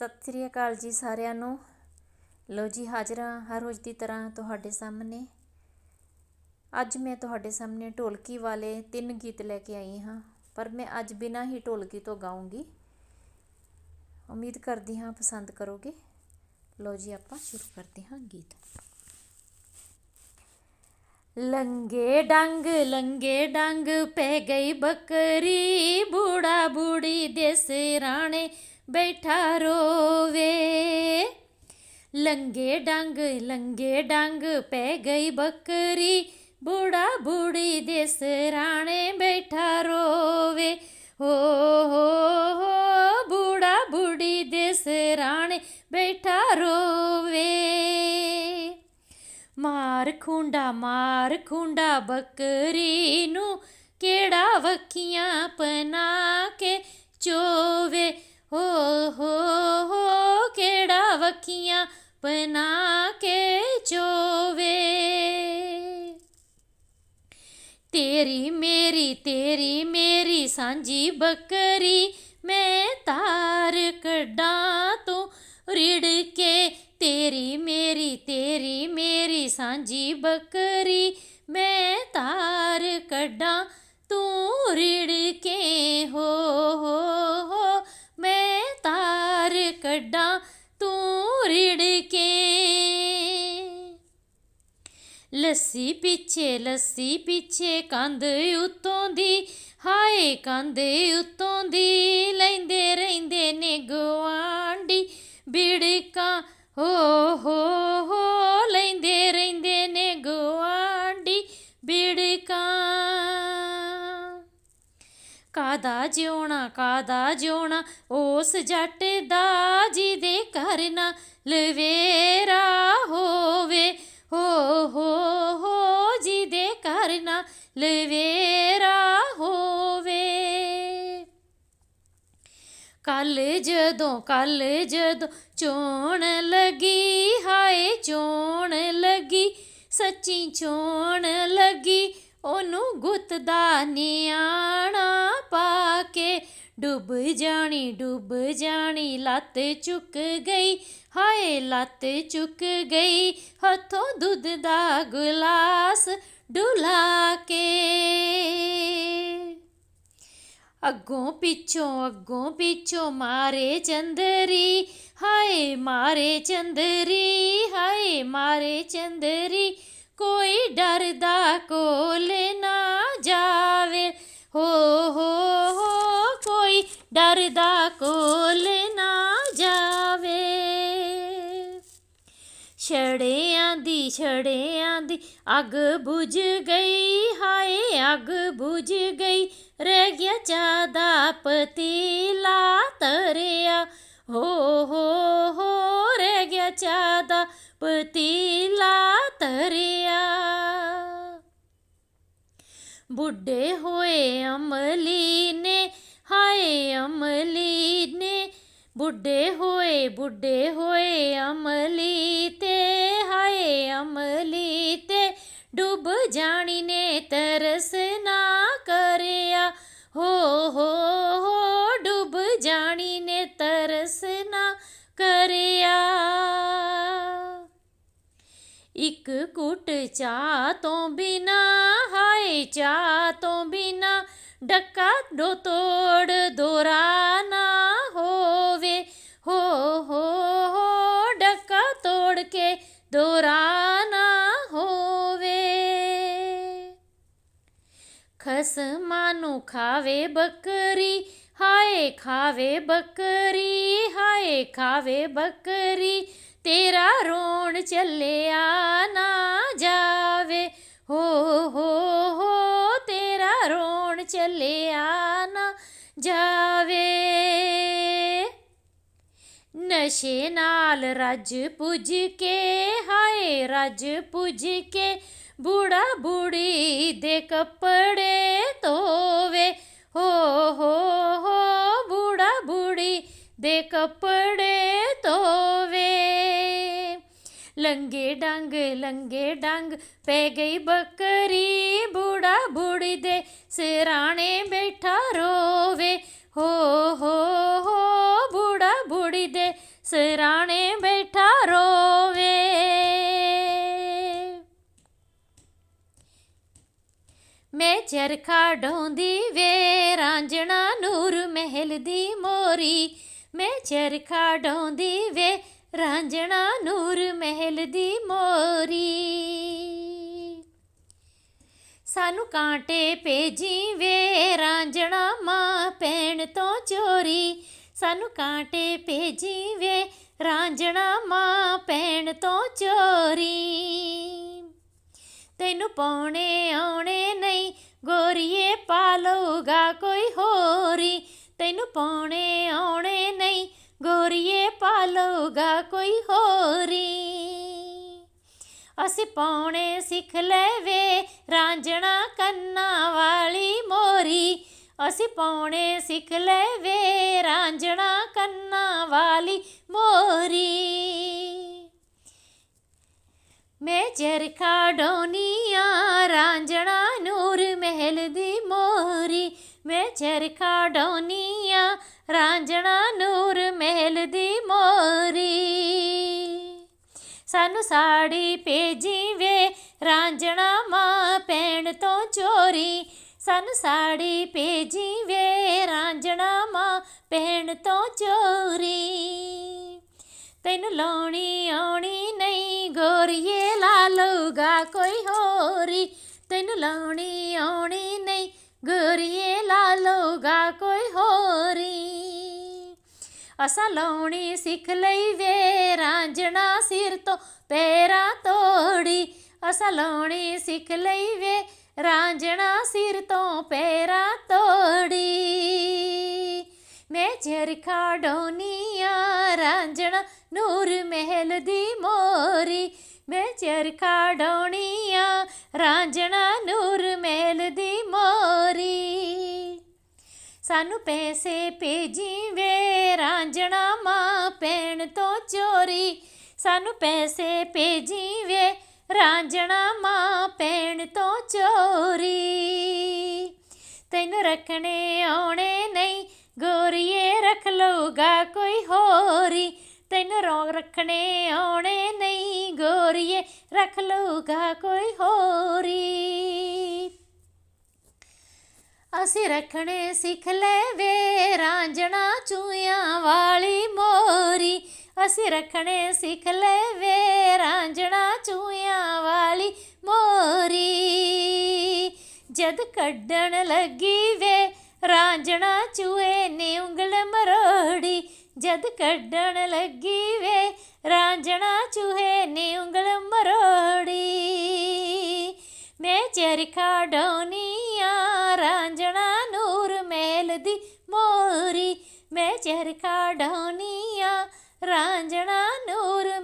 ਸਤਿ ਸ੍ਰੀ ਅਕਾਲ ਜੀ ਸਾਰਿਆਂ ਨੂੰ। ਲੋ ਜੀ, ਹਾਜ਼ਰ ਹਾਂ ਹਰ ਰੋਜ਼ ਦੀ ਤਰ੍ਹਾਂ ਤੁਹਾਡੇ ਸਾਹਮਣੇ। ਅੱਜ ਮੈਂ ਤੁਹਾਡੇ ਸਾਹਮਣੇ ਢੋਲਕੀ ਵਾਲੇ ਤਿੰਨ ਗੀਤ ਲੈ ਕੇ ਆਈ ਹਾਂ, ਪਰ ਮੈਂ ਅੱਜ ਬਿਨਾਂ ਹੀ ਢੋਲਕੀ ਤੋਂ ਗਾਉਂਗੀ। ਉਮੀਦ ਕਰਦੀ ਹਾਂ ਪਸੰਦ ਕਰੋਗੇ। ਲੋ ਜੀ, ਆਪਾਂ ਸ਼ੁਰੂ ਕਰਦੇ ਹਾਂ ਗੀਤ। ਲੰਗੇ ਡੰਗ ਲੰਗੇ ਡੰਗ ਪੈ ਗਈ ਬੱਕਰੀ, ਬੂੜਾ ਬੂੜੀ ਦੇ ਸਿਰਾਣੇ ਬੈਠਾ ਰੋਵੇ। ਲੰਗੇ ਡੰਗ ਲੰਗੇ ਡੰਗ ਪੈ ਗਈ ਬੱਕਰੀ। ਬੁੜਾ ਬੁੜੀ ਦੇ ਸਿਰਾਣੇ ਬੈਠਾ ਰੋਵੇ। ਹੋ ਹੋ ਹੋ, ਬੂੜਾ ਬੁੜੀ ਦੇ ਸਰਾਣੇ ਬੈਠਾ ਰੋਵੇ। ਮਾਰ ਖੁੰਡਾ ਮਾਰ ਖੁੰਡਾ ਬੱਕਰੀ ਨੂੰ ਕਿਹੜਾ ਵਖੀਆਂ ਪਨਾ ਕੇ ਚੋਵੇ। ਹੋ ਹੋ ਹੋ ਕਿਹੜਾ ਵਖੀਆਂ ਪਨਾ ਕੇ ਚੋਵੇ ਤੇਰੀ ਮੇਰੀ ਤੇਰੀ ਮੇਰੀ ਸਾਂਝੀ ਬੱਕਰੀ ਮੈਂ ਤਾਰ ਕੱਢਾਂ ਤੂੰ ਰਿੜ ਕੇ ਤੇਰੀ ਮੇਰੀ ਤੇਰੀ ਮੇਰੀ ਸਾਂਝੀ ਬੱਕਰੀ ਮੈਂ ਤਾਰ ਕੱਢਾਂ ਤੂੰ ਰਿੜ ਕੇ ਹੋ ਹੋ ਲੱਸੀ ਪਿੱਛੇ ਲੱਸੀ ਪਿੱਛੇ ਕੰਧ ਉਤੋਂ ਦੀ, ਹਾਏ ਕੰਧ ਉਤੋਂ ਦੀ, ਲੈਂਦੇ ਰਹਿੰਦੇ ਨੇ ਗਵਾਂਢੀ ਬਿੜਕਾਂ, ਹੋ ਹੋ ਹੋ, ਲੈਂਦੇ ਰਹਿੰਦੇ ਨੇ ਗਵਾਂਢੀ ਬਿੜਕਾਂ। ਕਾਦਾ ਜਿਉਣਾ ਕਾਦਾ ਜਿਉਣਾ, ਉਸ ਜੱਟ ਦਾ ਜਿਹਦੇ ਘਰ ਨਾ ਲਵੇਰਾ ਹੋਵੇ। ਲਵੇਰਾ ਹੋਵੇ। ਕੱਲ ਜਦੋਂ ਕੱਲ ਜਦੋਂ ਚੋਣ ਲੱਗੀ, ਹਾਏ ਚੋਣ ਲੱਗੀ, ਸੱਚੀ ਚੋਣ ਲੱਗੀ, ਉਹਨੂੰ ਗੁੱਤ ਦਾ ਨਿਆਣਾ ਪਾ ਕੇ। ਡੁੱਬ ਜਾਣੀ ਡੁੱਬ ਜਾਣੀ, ਲੱਤ ਚੁੱਕ ਗਈ, ਹਾਏ ਲੱਤ ਚੁੱਕ ਗਈ, ਹੱਥੋਂ ਦੁੱਧ ਦਾ ਗੁਲਾ ਡੁਲਾ ਕੇ ਅੱਗੋਂ ਪਿੱਛੋਂ ਅੱਗੋਂ ਪਿੱਛੋਂ ਮਾਰੇ ਚੰਦਰੀ, ਹਾਏ ਮਾਰੇ ਚੰਦਰੀ, ਹਾਏ ਮਾਰੇ ਚੰਦਰੀ, ਕੋਈ ਡਰਦਾ ਕੋਲ ਨਾ ਜਾਵੇ। ਹੋ ਹੋ ਹੋ, ਕੋਈ ਡਰਦਾ ਛੜਿਆਂ ਦੀ ਅੱਗ ਬੁਝ ਗਈ, ਹਾਏ ਅੱਗ ਬੁਝ ਗਈ। ਰਹਿ ਗਿਆ ਚਾਦਾ ਪਤੀਲਾ ਤਰਿਆ। ਹੋ ਹੋ ਹੋ, ਰਹਿ ਗਿਆ ਚਾ ਦਾ ਪਤੀਲਾ ਤਰਿਆ। ਬੁੱਢੇ ਹੋਏ ਅਮਲੀ ਨੇ, ਹਾਏ ਅਮਲੀ ਨੇ ਬੁੱਢੇ ਹੋਏ ਬੁੱਢੇ ਹੋਏ ਅਮਲੀ ਤੇ ਹਾਏ ਅਮਲੀ ਤੇ ਡੁੱਬ ਜਾਣੀ ਨੇ ਤਰਸ ਨਾ ਕਰਿਆ ਹੋ ਹੋ ਹੋ ਡੁੱਬ ਜਾਣੀ ਨੇ ਤਰਸ ਨਾ ਕਰਿਆ ਇੱਕ ਕੁੱਟ ਚਾਹ ਤੋਂ ਬਿਨਾ ਹਾਏ ਚਾਹ ਤੋਂ ਬਿਨਾ ਡੱਕਾ ਡੋ ਤੋੜ ਦੋਰਾ ਖਸਮਾਂ ਨੂੰ ਖਾਵੇ ਬੱਕਰੀ, ਹਾਏ ਖਾਵੇ ਬੱਕਰੀ, ਹਾਏ ਖਾਵੇ ਬੱਕਰੀ, ਤੇਰਾ ਰੋਣ ਚੱਲਿਆ ਨਾ ਜਾਵੇ। ਹੋ ਹੋ ਹੋ, ਤੇਰਾ ਰੋਣ ਚੱਲਿਆ ਨਾ ਜਾਵੇ। ਨਸ਼ੇ ਨਾਲ ਰੱਜ ਪੁੱਜ ਕੇ, ਹਾਏ ਰੱਜ ਪੁੱਜ ਕੇ ਬੂੜਾ ਬੂੜੀ ਦੇ ਕੱਪੜੇ ਧੋਵੇ। ਹੋ ਹੋ ਹੋ, ਬੂੜਾ ਬੂੜੀ ਦੇ ਕੱਪੜੇ ਧੋਵੇ। ਲੰਗੇ ਡੰਗ ਲੰਗੇ ਡੰਗ ਪੈ ਗਈ ਬੱਕਰੀ। ਬੂੜਾ ਬੂੜੀ ਦੇ ਸਿਰਾਣੇ ਬੈਠਾ ਰੋਵੇ। ਹੋ ਹੋ ਮੈਂ ਚਰਖਾ ਢੋਂਦੀ ਵੇ ਰਾਂਝਣਾ ਨੂਰ ਮਹਿਲ ਦੀ ਮੋਰੀ। ਮੈਂ ਚਰਖਾ ਢੋਂਦੀ ਵੇ ਰਾਂਝਣਾ ਨੂਰ ਮਹਿਲ ਦੀ ਮੋਰੀ। ਸਾਨੂੰ ਕਾਂਟੇ ਭੇਜੀ ਵੇ ਰਾਂਝਣਾ ਮਾਂ ਪੈਣ ਤੋਂ ਚੋਰੀ। ਸਾਨੂੰ ਕਾਂਟੇ ਭੇਜੀ ਵੇ ਰਾਂਝਣਾ ਮਾਂ ਪੈਣ ਤੋਂ ਚੋਰੀ। ਤੈਨੂੰ ਪਾਉਣੇ ਆਉਣੇ ਨਹੀਂ ਗੋਰੀਏ ਪਾਲੂਗਾ ਕੋਈ ਹੋਰੀ, ਤੈਨੂੰ ਪਾਉਣੇ ਆਉਣੇ ਨਹੀਂ, ਗੋਰੀਏ ਪਾਲੂਗਾ ਕੋਈ ਹੋਰੀ। ਅਸੀਂ ਪਾਉਣੇ ਸਿੱਖ ਲੈਵੇ, ਰਾਂਝਣਾ ਕੰਨਾਂ ਵਾਲੀ ਮੋਰੀ। ਅਸੀਂ ਪਾਉਣੇ ਸਿੱਖ ਲੈਵੇ, ਰਾਂਝਣਾ ਕੰਨਾਂ ਵਾਲੀ ਮੋਰੀ। ਮੈਂ ਚਰਖਾ ਡੋਨੀਆ ਰਾਂਝਣਾ ਨੂਰ ਮਹਿਲ ਦੀ ਮੋਰੀ ਮੈਂ ਚਰਖਾ ਡੋਨੀਆ ਰਾਂਝਣਾ ਨੂਰ ਮਹਿਲ ਦੀ ਮੋਰੀ ਸਾਨੂੰ ਸਾੜੀ ਭੇਜੀ ਵੇ ਰਾਂਝਣਾ ਮਾਂ ਪੈਣ ਤੋਂ ਚੋਰੀ। ਸਾਨੂੰ ਸਾੜੀ ਭੇਜੀ ਵੇ ਰਾਂਝਣਾ ਮਾਂ ਪੈਣ ਤੋਂ ਚੋਰੀ। ਤੈਨੂੰ ਲਾਉਣੀ ਆਉਣੀ ਨਹੀਂ, ਗੋਰੀਏ ਕੋਈ ਹੋਰੀ, ਤੈਨੂੰ ਲਾਉਣੀ ਆਉਣੀ ਨਹੀਂ। ਗੋਰੀਏ ਲਾ ਲਊਗਾ ਕੋਈ ਹੋਰੀ। ਅਸਾਂ ਲਾਉਣੀ ਸਿੱਖ ਲਈ ਵੇ ਰਾਂਝਣਾ ਸਿਰ ਤੋਂ ਪੈਰਾਂ ਤੋੜੀ। ਅਸਾਂ ਲਾਉਣੀ ਸਿੱਖ ਲਈ ਵੇ ਰਾਂਝਣਾ ਸਿਰ ਤੋਂ ਪੈਰਾ ਤੋੜੀ। ਮੈਂ ਚਰਖਾ ਡੋਨੀਆ ਰਾਂਝਣਾ ਨੂਰ ਮਹਿਲ ਦੀ ਮੋਰੀ। ਮੈਂ ਚਰਖਾ ਡੋਨੀਆ ਰਾਂਝਣਾ ਨੂਰ ਮਹਿਲ ਦੀ ਮੋਰੀ। ਸਾਨੂੰ ਪੈਸੇ ਭੇਜੀ ਵੇ ਰਾਂਝਣਾ ਮਾਂ ਪੈਣ ਤੋਂ ਚੋਰੀ। ਸਾਨੂੰ ਪੈਸੇ ਭੇਜੀ ਵੇ ਰਾਂਝਣਾ ਮਾਂ ਪੈਣ ਤੋਂ ਚੋਰੀ। ਤੈਨੂੰ ਰੱਖਣੇ ਆਉਣੇ ਨਹੀਂ, ਗੋਰੀਏ ਰੱਖ ਲਊਗਾ ਕੋਈ ਹੋਰੀ। ਤੈਨੂੰ ਰੋਗ ਰੱਖਣੇ ਆਉਣੇ ਨਹੀਂ, ਗੋਰੀਏ, ਰੱਖ ਲਊਗਾ ਕੋਈ ਹੋਰੀ। ਅਸੀਂ ਰੱਖਣੇ ਸਿੱਖ ਲੈ ਵੇ ਰਾਂਝਣਾ ਚੂਆਂ ਵਾਲੀ ਮੋਰੀ। ਅਸੀਂ ਰੱਖਣੇ ਸਿੱਖ ਲੈ ਵੇ ਰਾਂਝਣਾ ਚੂਆਂ ਵਾਲੀ ਮੋਰੀ। ਜਦ ਕੱਢਣ ਲੱਗੀ ਵੇ ਰਾਂਝਣਾ ਚੂਏ ਨੇ ਉਂਗਲ ਮਰੋੜੀ। ਜਦ ਕੱਢਣ ਲੱਗੀ ਵੇ, ਰਾਂਝਣਾ ਚੂਹੇ ਨੇ ਉਂਗਲ ਮਰੋੜੀ। ਮੈਂ ਚਰਖਾ ਡੋਨੀਆ ਰਾਂਝਣਾ ਨੂਰ ਮਹਿਲ ਦੀ ਮੋਰੀ। ਮੈਂ ਚਰਖਾ ਡੋਨੀਆ ਰਾਂਝਣਾ ਨੂਰ